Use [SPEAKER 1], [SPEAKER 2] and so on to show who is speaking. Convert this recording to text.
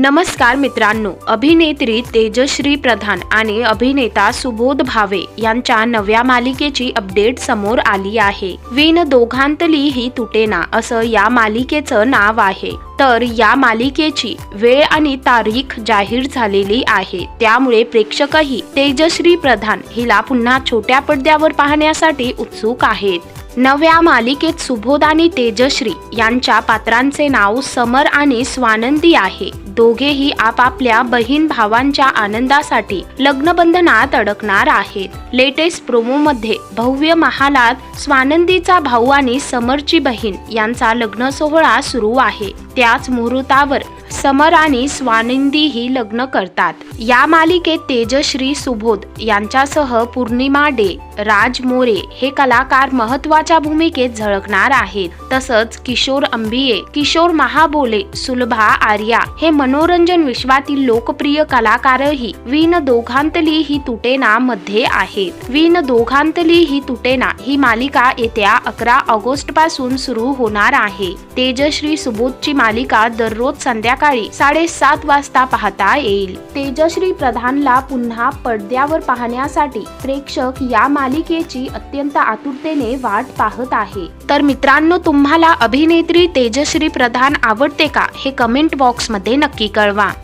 [SPEAKER 1] नमस्कार मित्रांनो अभिनेत्री तेजश्री प्रधान आणि अभिनेता सुबोध भावे यांच्या नव्या मालिकेची अपडेट समोर आली आहे. विन दोघांतली ही तुटेना असं या मालिकेचं नाव आहे. तर या मालिकेची वेळ आणि तारीख जाहीर झालेली आहे. त्यामुळे प्रेक्षकही तेजश्री प्रधान हिला पुन्हा छोट्या पडद्यावर पाहण्यासाठी उत्सुक आहेत. नव्या मालिकेत सुबोध आणि तेजश्री यांच्या पात्रांचे नाव समर आणि स्वानंदी आहे. दोघेही आपापल्या बहीण भावांच्या आनंदासाठी लग्नबंधनात अडकणार आहेत. लेटेस्ट प्रोमोमध्ये भव्य महालात स्वानंदीचा भाऊ आणि समरची बहीण यांचा लग्न सोहळा सुरू आहे. त्याच मुहूर्तावर समर आणि स्वानिंदी ही लग्न करतात. या मालिकेत तेजश्री सुबोध यांच्यासह पूर्णिमा डे राज मोरे हे कलाकार महत्त्वाच्या भूमिकेत झळकणार आहेत. तसंच किशोर अंबिये किशोर महाबोले सुलभा आर्या हे मनोरंजन विश्वातील लोकप्रिय कलाकारही. विन दोघांतली ही तुटेना मध्ये आहेत. विन दोघांतली ही तुटेना ही मालिका येत्या अकरा ऑगस्टपासून सुरू होणार आहे. तेजश्री सुबोधची मालिका दररोज संध्याकाळी साडेसात वाजता पाहता येईल. तेजश्री प्रधानला पुन्हा पडद्यावर पाहण्यासाठी प्रेक्षक या मालिकेची अत्यंत आतुरतेने वाट पाहत आहे. तर मित्रांनो तुम्हाला अभिनेत्री तेजश्री प्रधान आवडते का हे कमेंट बॉक्समध्ये नक्की कळवा.